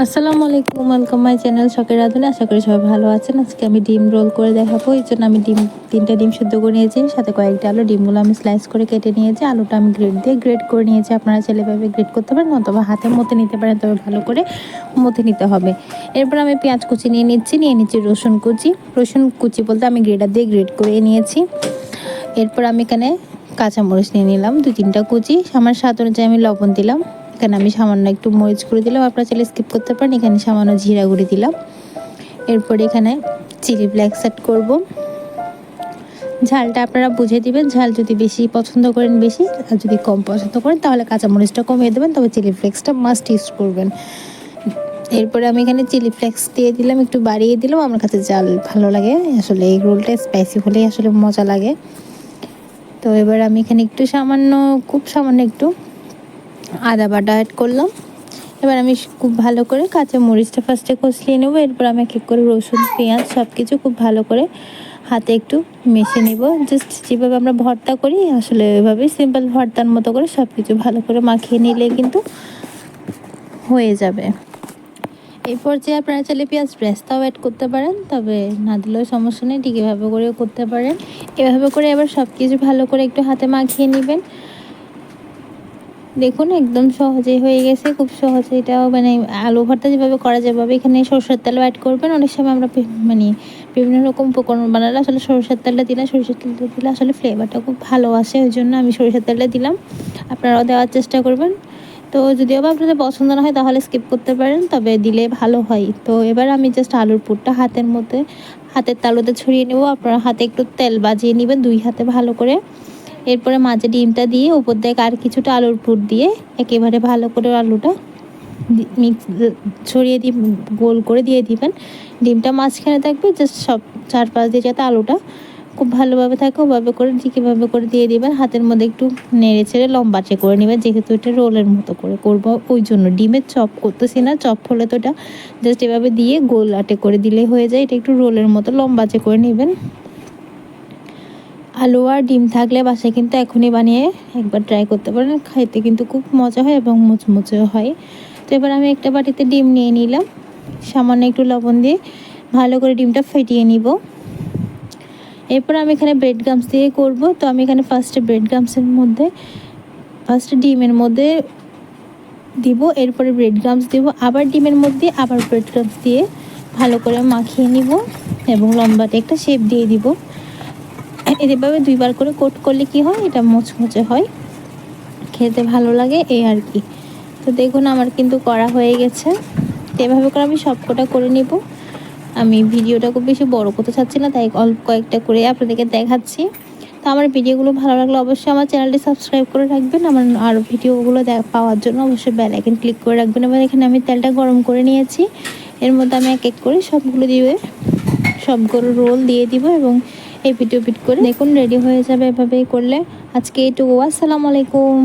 আসসালামু আলাইকুম welcome my channel শখের রাধুনে আশা করি সবাই ভালো আছেন। আজকে আমি ডিম রোল করে দেখাবো, এই জন্য আমি ডিম, তিনটা ডিম সেদ্ধ করে নিয়েছি, সাথে কয়েকটা আলু, ডিমগুলো আমি স্লাইস করে কেটে নিয়েছি। আলুটা আমি গ্রেড দিয়ে গ্রেড করে নিয়েছি, আপনারা ছেলেভাবে গ্রেড করতে পারেন অথবা হাতে মতে নিতে পারেন, তবে ভালো করে মতে নিতে হবে। এরপর আমি পেঁয়াজ কুচি নিয়ে নিচ্ছি নিয়ে নিচ্ছি রসুন কুচি। রসুন কুচি বলতে আমি গ্রেডার দিয়ে গ্রেড করে নিয়েছি। এরপর আমি এখানে কাঁচামরিচ নিয়ে নিলাম দু তিনটা কুচি। আমার স্বাদ অনুযায়ী আমি লবণ দিলাম। এখানে আমি সামান্য একটু মরিচ করে দিলাম। আপনারা চাইলে স্কিপ করতে পারেন। এখানে সামান্য জিরা গুঁড়ি দিলাম। এরপর এখানে চিলি ফ্লেক্স অ্যাড করব। ঝালটা আপনারা বুঝে দিবেন। ঝাল যদি বেশি পছন্দ করেন বেশি, আর যদি কম পছন্দ করেন, তাহলে কাঁচামরিচটা কমিয়ে দেবেন। তবে চিলি ফ্লেক্সটা মাস্ট ইউজ করবেন। এরপরে আমি এখানে চিলি ফ্লেক্স দিয়ে দিলাম। একটু বাড়িয়ে দিলাম। আমার কাছে জাল ভালো লাগে। আসলে এই রোলটা স্পাইসি হলেই আসলে মজা লাগে। তো এবার আমি এখানে একটু সামান্য, খুব সামান্য একটু আদা বাটা অ্যাড করলাম। এবার আমি খুব ভালো করে কাঁচা মরিচটা ফার্স্টে কষলিয়ে নেব। এরপর আমি এক করে রসুন, পেঁয়াজ সব কিছু খুব ভালো করে হাতে একটু মেশে নেব। জাস্ট যেভাবে আমরা ভর্তা করি, আসলে ওইভাবেই সিম্পল ভর্তার মতো করে সব কিছু ভালো করে মাখিয়ে নিলে কিন্তু হয়ে যাবে। এই পর্যায়ে আপনারা চাইলে পেঁয়াজ ব্রেস্তাও অ্যাড করতে পারেন, তবে না দিলেও সমস্যা নেই, ঠিক এভাবে করেও করতে পারেন। এভাবে করে এবার সব কিছু ভালো করে একটু হাতে মাখিয়ে নেবেন। দেখুন, একদম সহজেই হয়ে গেছে, খুব সহজে এটাও। মানে আলু ভর্তা যেভাবে করা যাবে এখানে সরষের তেলও অ্যাড করবেন। অনেক সময় আমরা মানে বিভিন্ন রকম উপকরণ বানালে আসলে সরষের তেলটা দিলে, সরষের তেলটা দিলে আসলে ফ্লেভারটা খুব ভালো আসে, ওই জন্য আমি সরষের তেলটা দিলাম। আপনারাও দেওয়ার চেষ্টা করবেন। তো যদিও বা আপনাদের পছন্দ না হয়, তাহলে স্কিপ করতে পারেন, তবে দিলে ভালো হয়। তো এবার আমি জাস্ট আলুর পুরটা হাতের মধ্যে, হাতের তালুতে ছড়িয়ে নেব। আপনারা হাতে একটু তেল বাজিয়ে নেবেন, দুই হাতে ভালো করে। এরপরে মাঝে ডিমটা দিয়ে উপর দিয়ে আর কিছুটা আলুর পুর দিয়ে একেবারে ভালো করে আলুটা মিক্স ছড়িয়ে দিয়ে গোল করে দিয়ে দিবেন। ডিমটা মাঝখানে থাকবে জাস্ট সব চারপাশ দিয়ে যাতে আলুটা খুব ভালোভাবে থাকে, ওভাবে করে ঠিকভাবে করে দিয়ে দিবেন। হাতের মধ্যে একটু নেড়ে ছেড়ে লম্বাটে করে নেবেন, যেহেতু এটা রোলের মতো করে করব ওই জন্য। ডিমের চপ করতেছি না, চপ হলে তো এটা জাস্ট এভাবে দিয়ে গোল আটে করে দিলে হয়ে যায়। এটা একটু রোলের মতো লম্বাচে করে নেবেন। আর ডিম থাকলে বাসায় কিন্তু এখনই বানিয়ে একবার ট্রাই করতে পারেন। খাইতে কিন্তু খুব মজা হয় এবং মুচমুচেও হয়। তো এবার আমি একটা বাটিতে ডিম নিয়ে নিলাম। সামান্য একটু লবণ দিয়ে ভালো করে ডিমটা ফেটিয়ে নিব। এরপর আমি এখানে ব্রেড গামস দিয়ে করব। তো আমি এখানে ফার্স্টে ব্রেড গামসের মধ্যে ফার্স্টে ডিমের মধ্যে দিব। এরপরে ব্রেড গামস দেবো। আবার ডিমের মধ্যে আবার ব্রেড গামস দিয়ে ভালো করে মাখিয়ে নিব এবং লম্বাতে একটা শেপ দিয়ে দিব। এভাবে দুইবার করে কোট করলে কি হয়? এটা মোচমোচে হয়। খেতে ভালো লাগে এই আর কি। তো দেখুন, আমার কিন্তু করা হয়ে গেছে। এভাবে করে আমি সবকটা করে নিব। আমি ভিডিওটা খুব বেশি বড় করতে চাচ্ছি না, তাই অল্প কয়েকটা করে আপনাদেরকে দেখাচ্ছি। তো আমার ভিডিওগুলো ভালো লাগলে অবশ্যই আমার চ্যানেলটি সাবস্ক্রাইব করে রাখবেন। আমার আরও ভিডিওগুলো দেখ পাওয়ার জন্য অবশ্যই বেল ক্লিক করে রাখবেন। এবার এখানে আমি তেলটা গরম করে নিয়েছি। এর মধ্যে আমি এক এক করে সবগুলো দিয়ে সবগুলো রোল দিয়ে দিব এবং এই ভিডিও পিট করে দেখুন রেডি হয়ে যাবে এভাবে করলে। আজকে এইটুকু। আসসালামু আলাইকুম।